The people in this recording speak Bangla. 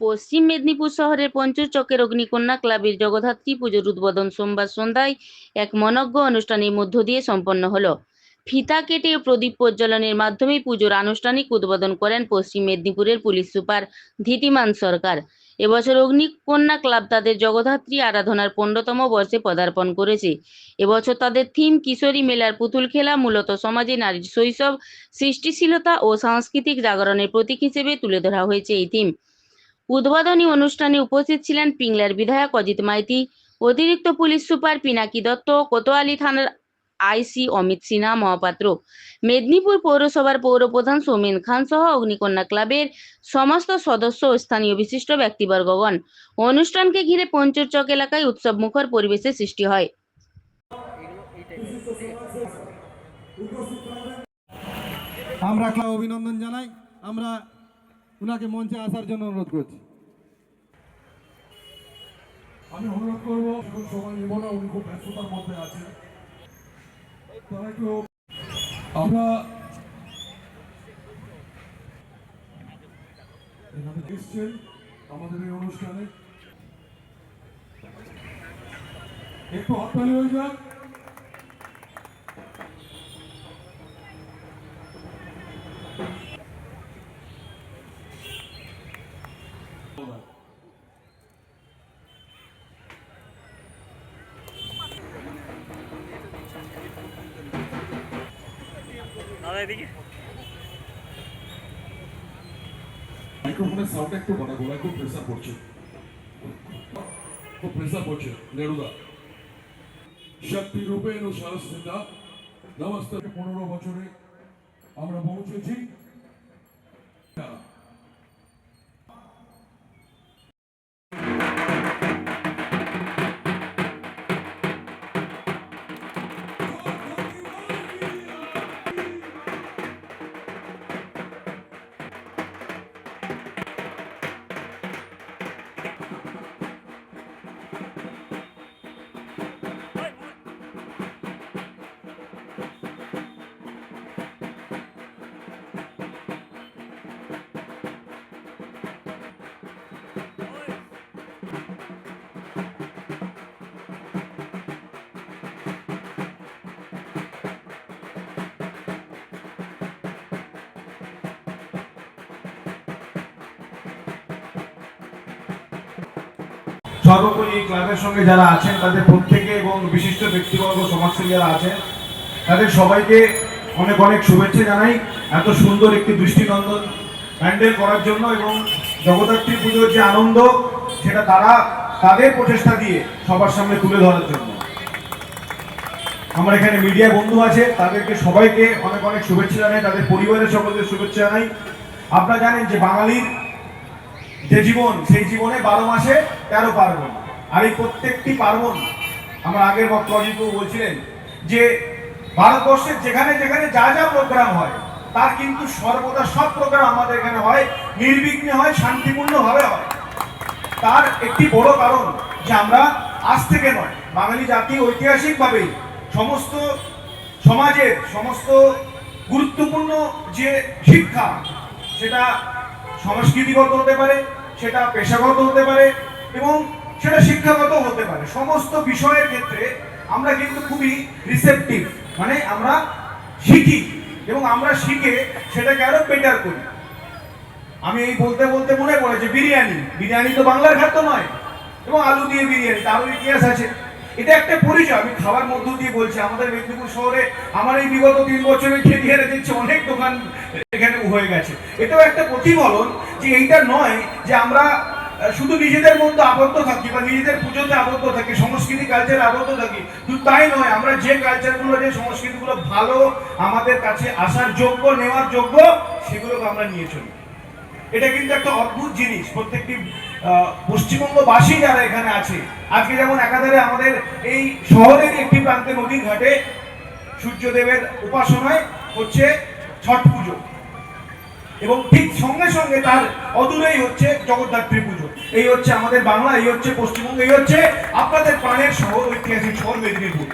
পশ্চিম মেদিনীপুর শহরের পঞ্চচকের অগ্নিকন্যা ক্লাবের জগদ্ধাত্রী পুজোর উদ্বোধন সোমবার সন্ধ্যায় এক মনজ্ঞ অনুষ্ঠানের মধ্য দিয়ে সম্পন্ন হলো। ফিতা কেটে প্রদীপ প্রজ্বলনের মাধ্যমে পুজোর আনুষ্ঠানিক উদ্বোধন করেন পশ্চিম মেদিনীপুরের পুলিশ সুপার ধীতিমান সরকার। এবছর অগ্নিকন্যা ক্লাব তাদের জগদ্ধাত্রী আরাধনার পনেরোতম বর্ষে পদার্পণ করেছে। এবছর তাদের থিম কিশোরী মেলার পুতুল খেলা মূলত সমাজে নারীর শৈশব, সৃষ্টিশীলতা ও সাংস্কৃতিক জাগরণের প্রতীক হিসেবে তুলে ধরা হয়েছে এই থিম। উদ্বোধনী অনুষ্ঠানে উপস্থিত ছিলেন পিংলার বিধায়ক অজিত মাইতি, অতিরিক্ত পুলিশ সুপার পিনাকি দত্ত, কোতোয়ালি থানার আইসি অমিত সিনহা মহাপাত্র। মেদিনীপুর পৌরসভার পৌরপ্রধান সৌমেন খান সহ অগ্নিকন্যা ক্লাবের সমস্ত সদস্য ও স্থানীয় বিশিষ্ট ব্যক্তিবর্গগণ। অনুষ্ঠানকে ঘিরে পঞ্চরচক এলাকায় উৎসব মুখর পরিবেশের সৃষ্টি হয়। আমরা ক্লাব অভিনন্দন জানাই। আমরা উনাকে মঞ্চে আসার জন্য অনুরোধ করছি। আমি অনুরোধ করব, এখন সময় নেব না, উনি খুব ব্যস্ততার মধ্যে আছেন। তারা একটু, আমরা এসছেন আমাদের এই অনুষ্ঠানে। একটু হাততালি হয়ে যাক। মাইক্রোফোনের সাউন্ড একটু বড় গোলা খুব প্রেসার পড়ছে। খুব প্রেসার পড়ছে নেড়ুদা শক্তি রূপেণ ও সরস্বতা নমস্তে পনেরো বছরে আমরা পৌঁছেছি। সর্বোপরি এই ক্লাবের সঙ্গে যারা আছেন, তাদের প্রত্যেকে এবং বিশিষ্ট ব্যক্তিবর্গ সমাজসেবী যারা আছেন, তাদের সবাইকে অনেক অনেক শুভেচ্ছা জানাই। এত সুন্দর একটি দৃষ্টিনন্দন প্যান্ডেল করার জন্য এবং জগদ্ধাত্রী পুজোর যে আনন্দ, সেটা তারা তাদের প্রচেষ্টা দিয়ে সবার সামনে তুলে ধরার জন্য। আমার এখানে মিডিয়া বন্ধু আছে, তাদেরকে সবাইকে অনেক অনেক শুভেচ্ছা জানাই, তাদের পরিবারের সকলকে শুভেচ্ছা জানাই। আপনারা জানেন যে বাঙালির যে জীবন, সেই জীবনে বারো মাসে তেরো পার্বণ। আর এই প্রত্যেকটি পার্বণ, আমার আগের বক্তব্য বলছিলেন যে ভারতবর্ষের যেখানে যেখানে যা যা প্রোগ্রাম হয়, তার কিন্তু সর্বদা সব প্রোগ্রাম আমাদের এখানে হয়, নির্বিঘ্নে হয়, শান্তিপূর্ণভাবে হয়। তার একটি বড় কারণ যে আমরা আজ থেকে নয়, বাঙালি জাতি ঐতিহাসিকভাবেই সমস্ত সমাজের সমস্ত গুরুত্বপূর্ণ যে শিক্ষা, সেটা সংস্কৃতিগত হতে পারে, সেটা পেশাগত হতে পারে এবং সেটা শিক্ষাগত হতে পারে। সমস্ত বিষয়ের ক্ষেত্রে আমরা কিন্তু খুবই রিসেপটিভ মানে আমরা শিখি এবং আমরা শিখে সেটাকে আরও বেটার করি। আমি এই বলতে বলতে মনে পড়ে যে বিরিয়ানি বিরিয়ানি তো বাংলার খাদ্য নয় এবং আলু দিয়ে বিরিয়ানি তারও ইতিহাস আছে। এটা একটা পরিচয়। আমি খাবার মধ্য দিয়ে বলছি, আমাদের মেদিনীপুর শহরে আমার এই বিগত তিন বছরে খেয়ে দিয়ে দেখছি অনেক দোকান এখানে হয়ে গেছে। এটাও একটা প্রতিফলন যে এইটা নয় যে আমরা শুধু নিজেদের মধ্যে আবদ্ধ থাকি বা নিজেদের পুজোতে আবদ্ধ থাকি, সংস্কৃতি কালচারে আবদ্ধ থাকি, শুধু তাই নয়, আমরা যে কালচারগুলো যে সংস্কৃতিগুলো ভালো, আমাদের কাছে আসার যোগ্য, নেওয়ার যোগ্য, সেগুলোকে আমরা নিয়ে চলি। এটা কিন্তু একটা অদ্ভুত জিনিস। প্রত্যেকটি পশ্চিমবঙ্গবাসী যারা এখানে আছে, আজকে যেমন একাধারে আমাদের এই শহরের একটি প্রান্তে নদীর ঘাটে সূর্যদেবের উপাসনায় হচ্ছে ছট পুজো। এবং ঠিক সঙ্গে সঙ্গে তার অদূরেই হচ্ছে জগদ্ধাত্রী পুজো। এই হচ্ছে আমাদের বাংলা, এই হচ্ছে পশ্চিমবঙ্গ, এই হচ্ছে আপনাদের প্রাণের শহর ঐতিহাসিক শহর মেদিনীপুর